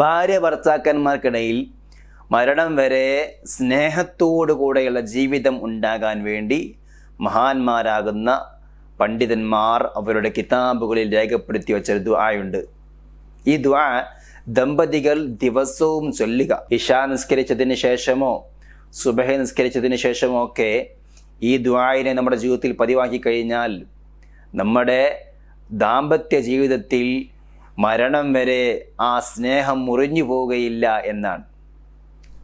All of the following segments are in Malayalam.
ഭാര്യ ഭർത്താക്കന്മാർക്കിടയിൽ മരണം വരെ സ്നേഹത്തോടു കൂടെയുള്ള ജീവിതം ഉണ്ടാകാൻ വേണ്ടി മഹാന്മാരാകുന്ന പണ്ഡിതന്മാർ അവരുടെ കിതാബുകളിൽ രേഖപ്പെടുത്തി വെച്ചൊരു ദുആയുണ്ട്. ഈ ദുആ ദമ്പതികൾ ദിവസവും ചൊല്ലുക. ഇഷ നിസ്കരിച്ചതിന് ശേഷമോ സുബഹ നിസ്കരിച്ചതിന് ശേഷമോ ഒക്കെ ഈ ദ്വായിനെ നമ്മുടെ ജീവിതത്തിൽ പതിവാക്കി കഴിഞ്ഞാൽ നമ്മുടെ ദാമ്പത്യ ജീവിതത്തിൽ മരണം വരെ ആ സ്നേഹം മുറിഞ്ഞു പോവുകയില്ല എന്നാണ്.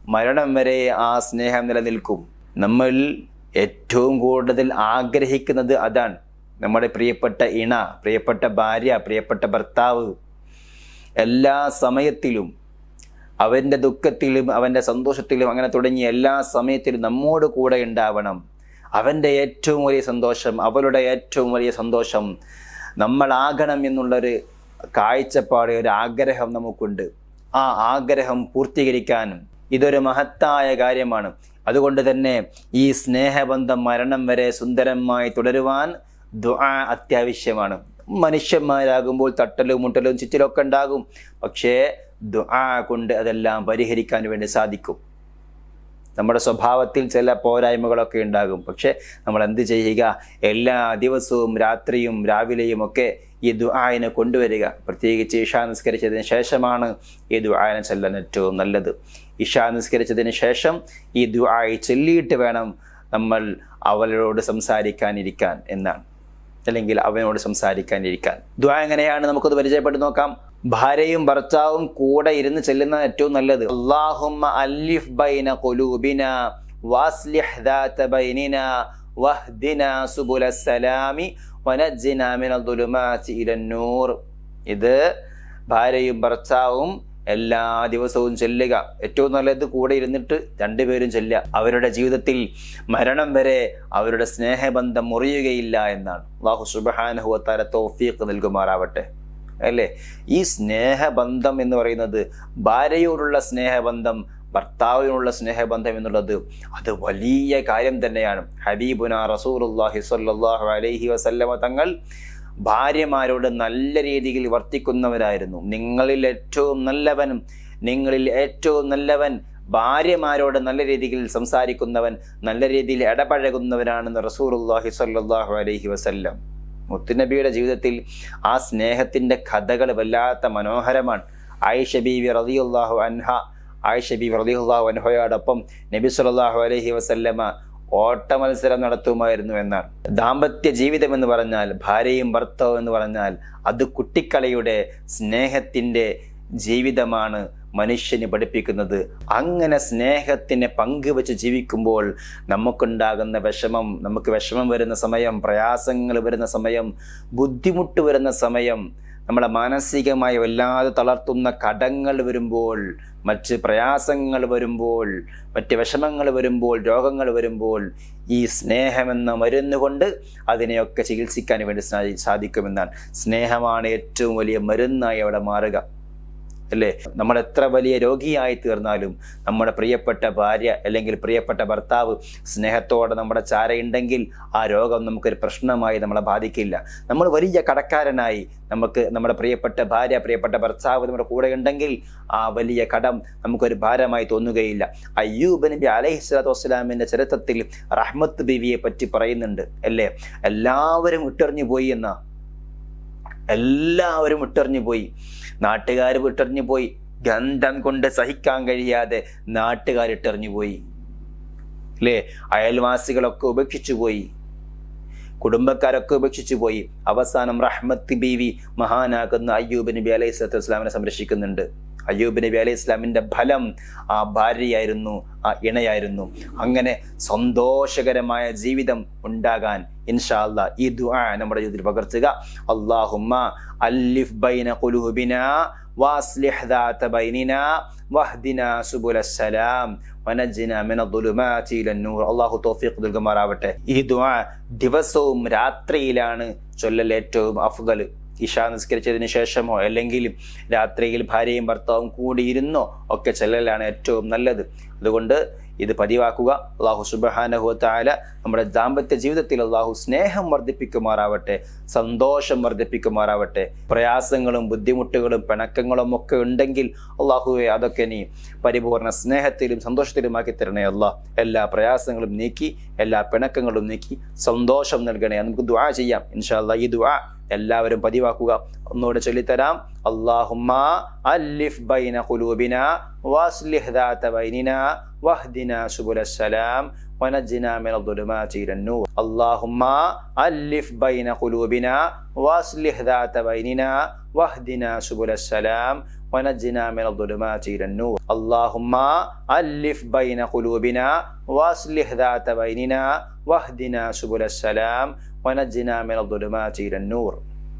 മരണം വരെ ആ സ്നേഹം നിലനിൽക്കും. നമ്മൾ ഏറ്റവും കൂടുതൽ ആഗ്രഹിക്കുന്നത് അതാണ്. നമ്മുടെ പ്രിയപ്പെട്ട ഇണ പ്രിയപ്പെട്ട ഭാര്യ പ്രിയപ്പെട്ട ഭർത്താവ് എല്ലാ സമയത്തിലും അവന്റെ ദുഃഖത്തിലും അവന്റെ സന്തോഷത്തിലും അങ്ങനെ തുടങ്ങിയ എല്ലാ സമയത്തിലും നമ്മോട് കൂടെ ഉണ്ടാവണം. അവന്റെ ഏറ്റവും വലിയ സന്തോഷം അവളുടെ ഏറ്റവും വലിയ സന്തോഷം നമ്മളാകണം എന്നുള്ളൊരു കാഴ്ചപ്പാട് ഒരു ആഗ്രഹം നമുക്കുണ്ട്. ആ ആഗ്രഹം പൂർത്തീകരിക്കാനും ഇതൊരു മഹത്തായ കാര്യമാണ്. അതുകൊണ്ട് തന്നെ ഈ സ്നേഹബന്ധം മരണം വരെ സുന്ദരമായി തുടരുവാൻ അത്യാവശ്യമാണ്. മനുഷ്യന്മാരാകുമ്പോൾ തട്ടലും മുട്ടലും ചുറ്റിലൊക്കെ ഉണ്ടാകും. പക്ഷേ ദുആ കൊണ്ട് അതെല്ലാം പരിഹരിക്കാൻ വേണ്ടി സാധിക്കും. നമ്മുടെ സ്വഭാവത്തിൽ ചില പോരായ്മകളൊക്കെ ഉണ്ടാകും. പക്ഷെ നമ്മൾ എന്ത് ചെയ്യുക? എല്ലാ ദിവസവും രാത്രിയും രാവിലെയും ഒക്കെ ഈ ദുആനെ കൊണ്ടുവരിക. പ്രത്യേകിച്ച് ഇഷാ നിസ്കരിച്ചതിന് ശേഷമാണ് ഈ ദുആനെ ചെല്ലാൻ ഏറ്റവും നല്ലത്. ഇഷാ നിസ്കരിച്ചതിന് ശേഷം ഈ ദുആയി ചൊല്ലിയിട്ട് വേണം നമ്മൾ അവളോട് സംസാരിക്കാനിരിക്കാൻ എന്നാണ്. അല്ലെങ്കിൽ അവനോട് സംസാരിക്കാനിരിക്കാൻ. ദ്വാ എങ്ങനെയാണ് നമുക്കത് പരിചയപ്പെട്ട് നോക്കാം. ഭാര്യയും ഭർത്താവും കൂടെ ഇരുന്ന് ചെല്ലുന്ന ഏറ്റവും നല്ലത്. അള്ളാഹുമ്മ അല്ലിഫ് ബൈന കൊലൂബിന വാസ്ലിഹ് ദാത ബൈനിന വഹ്ദിന സുബുല സലാമി ഇത് ഭാര്യയും ഭർത്താവും എല്ലാ ദിവസവും ചെല്ലുക. ഏറ്റവും നല്ലത് കൂടെ ഇരുന്നിട്ട് രണ്ടുപേരും ചെല്ലുക. അവരുടെ ജീവിതത്തിൽ മരണം വരെ അവരുടെ സ്നേഹബന്ധം മുറിയുകയില്ല എന്നാണ്. അള്ളാഹു സുബാനഹുവത്താര തോഫീക്ക് നൽകുമാറാവട്ടെ. അല്ലേ? ഈ സ്നേഹബന്ധം എന്ന് പറയുന്നത് ഭാര്യയോടുള്ള സ്നേഹബന്ധം ഭർത്താവിനുള്ള സ്നേഹബന്ധം എന്നുള്ളത് അത് വലിയ കാര്യം തന്നെയാണ്. ഹബീബുന റസൂലുല്ലാഹി സ്വല്ലല്ലാഹു അലൈഹി വസല്ലമ തങ്ങൾ ഭാര്യമാരോട് നല്ല രീതിയിൽ വർത്തിക്കുന്നവരായിരുന്നു. നിങ്ങളിൽ ഏറ്റവും നല്ലവൻ നിങ്ങളിൽ ഏറ്റവും നല്ലവൻ ഭാര്യമാരോട് നല്ല രീതിയിൽ സംസാരിക്കുന്നവൻ നല്ല രീതിയിൽ ഇടപഴകുന്നവനാണെന്ന് റസൂറുല്ലാഹി സ്വല്ലല്ലാഹു അലൈഹി വസല്ലം. മുത്തുനബിയുടെ ജീവിതത്തിൽ ആ സ്നേഹത്തിന്റെ കഥകൾ വല്ലാത്ത മനോഹരമാണ്. ആയിഷ ബീവി റളിയല്ലാഹു അൻഹ ആയിഷ ബി റളിയല്ലാഹു അൻഹയോടൊപ്പം നബി സല്ലല്ലാഹു അലഹി വസല്ലമ ഓട്ട മത്സരം നടത്തുമായിരുന്നു എന്നാണ്. ദാമ്പത്യ ജീവിതം എന്ന് പറഞ്ഞാൽ ഭാര്യയും ഭർത്താവും എന്ന് പറഞ്ഞാൽ അത് കുട്ടിക്കളിയുടെ സ്നേഹത്തിന്റെ ജീവിതമാണ് മനുഷ്യന് പഠിപ്പിക്കുന്നത്. അങ്ങനെ സ്നേഹത്തിനെ പങ്കുവെച്ച് ജീവിക്കുമ്പോൾ നമുക്കുണ്ടാകുന്ന വിഷമം നമുക്ക് വിഷമം വരുന്ന സമയം പ്രയാസങ്ങൾ വരുന്ന സമയം ബുദ്ധിമുട്ട് വരുന്ന സമയം നമ്മളെ മാനസികമായി വല്ലാതെ തളർത്തുന്ന കടങ്ങൾ വരുമ്പോൾ മറ്റ് പ്രയാസങ്ങൾ വരുമ്പോൾ മറ്റ് വിഷമങ്ങൾ വരുമ്പോൾ രോഗങ്ങൾ വരുമ്പോൾ ഈ സ്നേഹമെന്ന മരുന്നുകൊണ്ട് അതിനെയൊക്കെ ചികിത്സിക്കാൻ വേണ്ടി സാധിക്കുമെന്നാണ്. സ്നേഹമാണ് ഏറ്റവും വലിയ മരുന്നായി അവിടെ മാറുക. അല്ലേ? നമ്മൾ എത്ര വലിയ രോഗിയായി തീർന്നാലും നമ്മുടെ പ്രിയപ്പെട്ട ഭാര്യ അല്ലെങ്കിൽ പ്രിയപ്പെട്ട ഭർത്താവ് സ്നേഹത്തോടെ നമ്മുടെ ചാരയുണ്ടെങ്കിൽ ആ രോഗം നമുക്കൊരു പ്രശ്നമായി നമ്മളെ ബാധിക്കില്ല. നമ്മൾ വലിയ കടക്കാരനായി നമുക്ക് നമ്മുടെ പ്രിയപ്പെട്ട ഭാര്യ പ്രിയപ്പെട്ട ഭർത്താവ് നമ്മുടെ കൂടെ ഉണ്ടെങ്കിൽ ആ വലിയ കടം നമുക്കൊരു ഭാരമായി തോന്നുകയില്ല. അയ്യൂബ് നബി അലൈഹി സ്വലാത്തു വസ്സലാമിന്റെ ചരിത്രത്തിൽ റഹ്മത്ത് ബിവിയെ പറ്റി പറയുന്നുണ്ട് അല്ലേ? എല്ലാവരും ഇട്ടെറിഞ്ഞു പോയി എന്നാ. എല്ലാവരും വിട്ടെറിഞ്ഞു പോയി. നാട്ടുകാർ വിട്ടെറിഞ്ഞു പോയി. ഗന്ധം കൊണ്ട് സഹിക്കാൻ കഴിയാതെ നാട്ടുകാർ ഇട്ടെറിഞ്ഞു പോയി. അല്ലേ അയൽവാസികളൊക്കെ ഉപേക്ഷിച്ചു പോയി. കുടുംബക്കാരൊക്കെ ഉപേക്ഷിച്ചു പോയി. അവസാനം റഹ്മത്ത് ബീവി മഹാനാകുന്ന അയ്യൂബ് നബി അലൈഹി സ്വലത്തു വസ്ലാമിനെ സംരക്ഷിക്കുന്നുണ്ട്. അയ്യൂബ് നബി അലൈഹി ഇസ്ലാമിന്റെ ഫലം ആ ഭാര്യയായിരുന്നു ആ ഇണയായിരുന്നു. അങ്ങനെ സന്തോഷകരമായ ജീവിതം ഉണ്ടാകാൻ ഇൻഷാ അല്ലാ ഈ ദുആ നമ്മുടെ ജീവിതത്തിൽ പകർത്തുക. അള്ളാഹുമ്മ അല്ലിഫ് ബൈന ഖുലൂബിന വാസ്ലിഹ് ദാത ബൈനിന വഹ്ദിന സുബുലസ്സലാം വനജ്ജിന മിന ദുലുമാതി നൂർ. അല്ലാഹു തൗഫീഖ് നൽകുമാറാവട്ടെ. ഈ ദുആ ദിവസവും രാത്രിയിലാണ് ചൊല്ലൽ ഏറ്റവും അഫ്ദൽ. ഇഷാ നിസ്കരിച്ചതിന് ശേഷമോ അല്ലെങ്കിൽ രാത്രിയിൽ ഭാര്യയും ഭർത്താവും കൂടിയിരുന്നോ ഒക്കെ ചെല്ലലാണ് ഏറ്റവും നല്ലത്. അതുകൊണ്ട് ഇത് പതിവാക്കുക. അള്ളാഹു സുബഹാനഹുത്തായ നമ്മുടെ ദാമ്പത്യ ജീവിതത്തിൽ അള്ളാഹു സ്നേഹം വർദ്ധിപ്പിക്കുമാറാവട്ടെ സന്തോഷം വർദ്ധിപ്പിക്കുമാറാവട്ടെ. പ്രയാസങ്ങളും ബുദ്ധിമുട്ടുകളും പിണക്കങ്ങളും ഒക്കെ ഉണ്ടെങ്കിൽ അള്ളാഹുവെ അതൊക്കെ നീ പരിപൂർണ സ്നേഹത്തിലും സന്തോഷത്തിലുമാക്കി തരണേ അള്ളാഹ് എല്ലാ പ്രയാസങ്ങളും നീക്കി എല്ലാ പിണക്കങ്ങളും നീക്കി സന്തോഷം നൽകണേ. നമുക്ക് ദുആ ചെയ്യാം. ഇൻഷാല്ല ഈ ദുആ എല്ലാവരും പതിവാക്കുക. ഒന്നുകൂടെ ചൊല്ലിത്തരാം. اللهم ألف بين قلوبنا وأصلح ذات بيننا واهدنا سبل السلام ونجنا من الظلمات إلى النور. اللهم ألف بين قلوبنا وأصلح ذات بيننا واهدنا سبل السلام ونجنا من الظلمات إلى النور. اللهم ألف بين قلوبنا وأصلح ذات بيننا واهدنا سبل السلام ونجنا من الظلمات إلى النور.